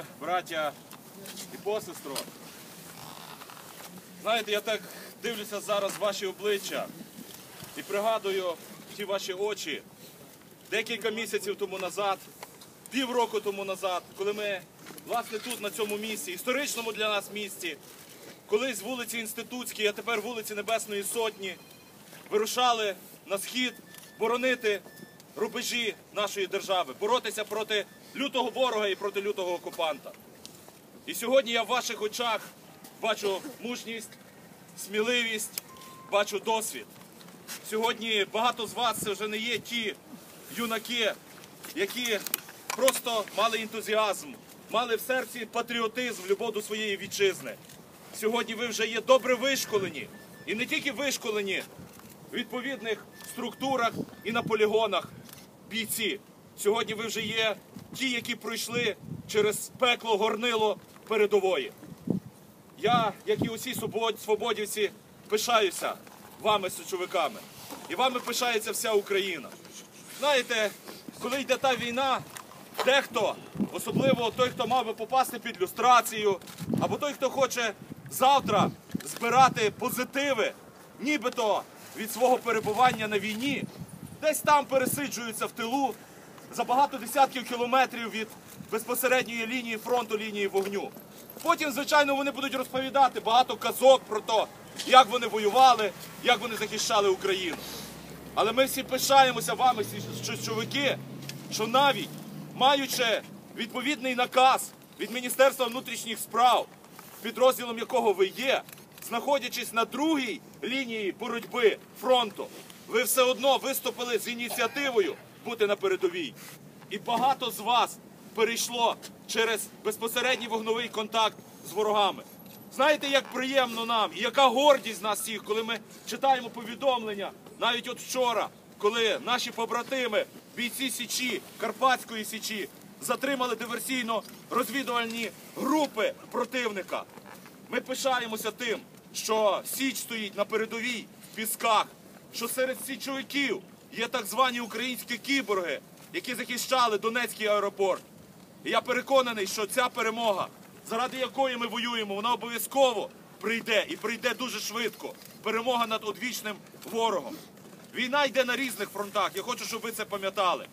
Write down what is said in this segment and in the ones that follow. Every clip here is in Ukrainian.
Шановні браття і посестро, знаєте, я так дивлюся зараз ваші обличчя і пригадую ті ваші очі декілька місяців тому назад, півроку тому назад, коли ми, власне, тут, на цьому місці, історичному для нас місці, колись вулиці Інститутській, а тепер вулиці Небесної Сотні, вирушали на схід боронити рубежі нашої держави, боротися проти лютого ворога і проти лютого окупанта. І сьогодні я в ваших очах бачу мужність, сміливість, бачу досвід. Сьогодні багато з вас це вже не є ті юнаки, які просто мали ентузіазм, мали в серці патріотизм, любов до своєї вітчизни. Сьогодні ви вже є добре вишколені. І не тільки вишколені в відповідних структурах і на полігонах бійці. Сьогодні ви вже є ті, які пройшли через пекло горнило передової. Я, як і усі свободівці, пишаюся вами, січовиками. І вами пишається вся Україна. Знаєте, коли йде та війна, дехто, особливо той, хто мав би попасти під люстрацію, або той, хто хоче завтра збирати позитиви, нібито від свого перебування на війні, десь там пересиджуються в тилу за багато десятків кілометрів від безпосередньої лінії фронту, лінії вогню. Потім, звичайно, вони будуть розповідати багато казок про те, як вони воювали, як вони захищали Україну. Але ми всі пишаємося вами, чоловіки, що навіть маючи відповідний наказ від Міністерства внутрішніх справ, підрозділом якого ви є, знаходячись на другій лінії боротьби фронту, ви все одно виступили з ініціативою бути на передовій. І багато з вас перейшло через безпосередній вогновий контакт з ворогами. Знаєте, як приємно нам і яка гордість нас всіх, коли ми читаємо повідомлення, навіть от вчора, коли наші побратими, бійці Січі, Карпатської Січі, затримали диверсійно-розвідувальні групи противника. Ми пишаємося тим, що Січ стоїть на передовій в пісках, що серед січовиків є так звані українські кіборги, які захищали Донецький аеропорт. І я переконаний, що ця перемога, заради якої ми воюємо, вона обов'язково прийде і прийде дуже швидко. Перемога над одвічним ворогом. Війна йде на різних фронтах. Я хочу, щоб ви це пам'ятали.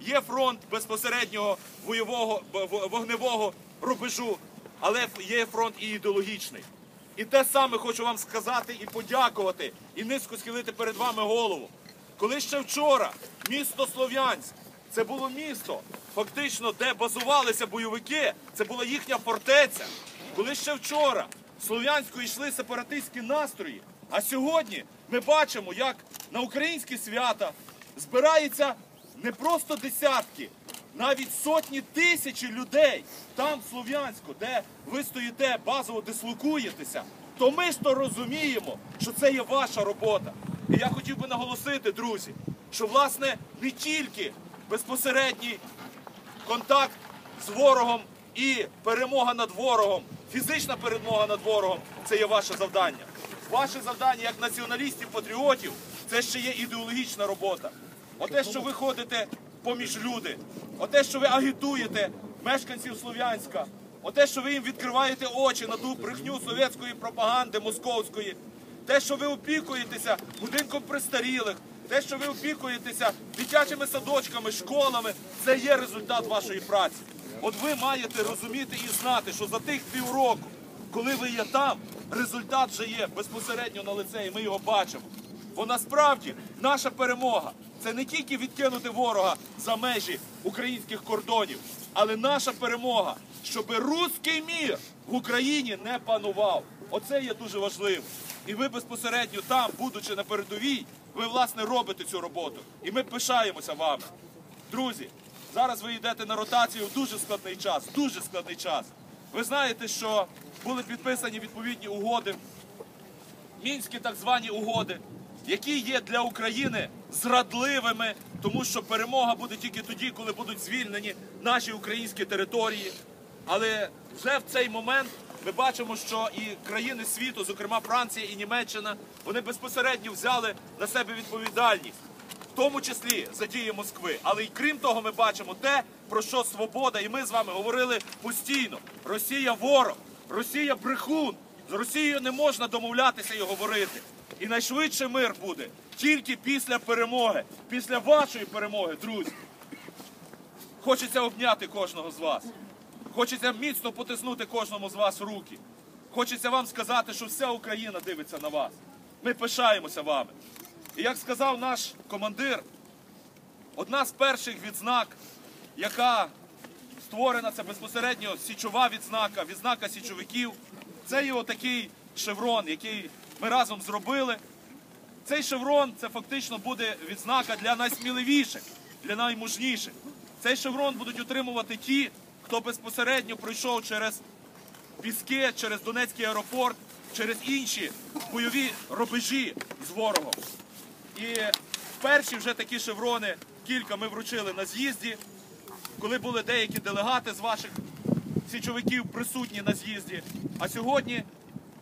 Є фронт безпосереднього бойового в- в- вогневого рубежу, але є фронт і ідеологічний. І те саме хочу вам сказати і подякувати, і низько схилити перед вами голову. Коли ще вчора місто Слов'янськ, це було місто, фактично, де базувалися бойовики, це була їхня фортеця. Коли ще вчора в Слов'янську йшли сепаратистські настрої, а сьогодні ми бачимо, як на українські свята збирається не просто десятки, навіть сотні тисячі людей там, в Слов'янську, де ви стоїте, базово дислокуєтеся, то ми ж то розуміємо, що це є ваша робота. І я хотів би наголосити, друзі, що власне не тільки безпосередній контакт з ворогом і перемога над ворогом, фізична перемога над ворогом це є ваше завдання. Ваше завдання як націоналістів, патріотів, це ще є ідеологічна робота. Оте, що ви ходите поміж люди, оте, що ви агітуєте мешканців Слов'янська, оте, що ви їм відкриваєте очі на ту брехню совєтської пропаганди московської, те, що ви опікуєтеся будинком престарілих, те, що ви опікуєтеся дитячими садочками, школами, це є результат вашої праці. От ви маєте розуміти і знати, що за тих півроку, коли ви є там, результат вже є безпосередньо на лице, і ми його бачимо. Бо насправді наша перемога це не тільки відкинути ворога за межі українських кордонів, але наша перемога, щоб руський мір в Україні не панував. Оце є дуже важливо. І ви безпосередньо там, будучи на передовій, ви власне робите цю роботу. І ми пишаємося вами. Друзі, зараз ви йдете на ротацію в дуже складний час, дуже складний час. Ви знаєте, що були підписані відповідні угоди мінські так звані угоди, які є для України зрадливими, тому що перемога буде тільки тоді, коли будуть звільнені наші українські території. Але вже в цей момент ми бачимо, що і країни світу, зокрема Франція і Німеччина, вони безпосередньо взяли на себе відповідальність. В тому числі за дії Москви. Але й крім того, ми бачимо те, про що свобода, і ми з вами говорили постійно. Росія ворог, Росія брехун. З Росією не можна домовлятися і говорити. І найшвидше мир буде тільки після перемоги, після вашої перемоги, друзі. Хочеться обняти кожного з вас. Хочеться міцно потиснути кожному з вас руки. Хочеться вам сказати, що вся Україна дивиться на вас. Ми пишаємося вами. І як сказав наш командир, одна з перших відзнак, яка створена, це безпосередньо січова відзнака, відзнака січовиків. Це є отакий шеврон, який ми разом зробили. Цей шеврон це фактично буде відзнака для найсміливіших, для наймужніших. Цей шеврон будуть отримувати ті, хто безпосередньо пройшов через піски, через Донецький аеропорт, через інші бойові рубежі з ворогом. І перші вже такі шеврони, кілька ми вручили на з'їзді, коли були деякі делегати з ваших січовиків присутні на з'їзді. А сьогодні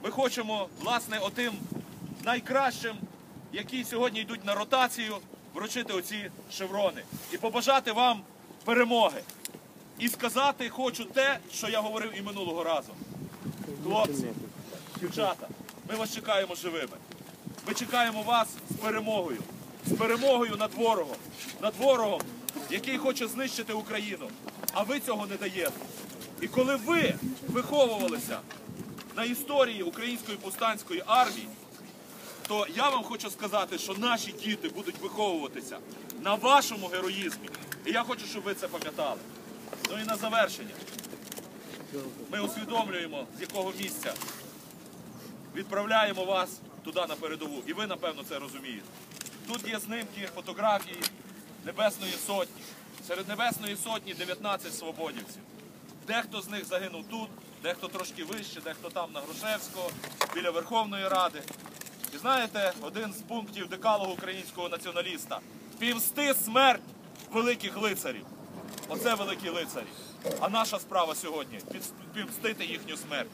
ми хочемо, власне, отим найкращим, які сьогодні йдуть на ротацію, вручити оці шеврони і побажати вам перемоги. І сказати хочу те, що я говорив і минулого разу. Хлопці, дівчата, ми вас чекаємо живими. Ми чекаємо вас з перемогою, з перемогою над ворогом, над ворогом, який хоче знищити Україну. А ви цього не даєте. І коли ви виховувалися на історії української повстанської армії, то я вам хочу сказати, що наші діти будуть виховуватися на вашому героїзмі. І я хочу, щоб ви це пам'ятали. Ну і на завершення. Ми усвідомлюємо, з якого місця відправляємо вас туди на передову. І ви, напевно, це розумієте. Тут є знимки, фотографії Небесної Сотні. Серед Небесної Сотні 19 свободівців. Дехто з них загинув тут, дехто трошки вище, дехто там на Грушевського, біля Верховної Ради. І знаєте, один з пунктів декалогу українського націоналіста півсти смерть великих лицарів. Оце великі лицарі. А наша справа сьогодні під- підмстити їхню смерть.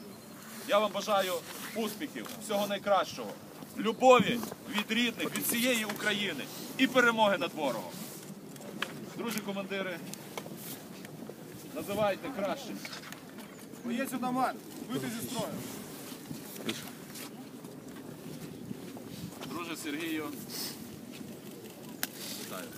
Я вам бажаю успіхів, всього найкращого, любові від рідних, від всієї України і перемоги над ворогом. Друзі командири, називайте краще. Боєць Адаман, вийти зі строю. Друже Сергію. Вітаю.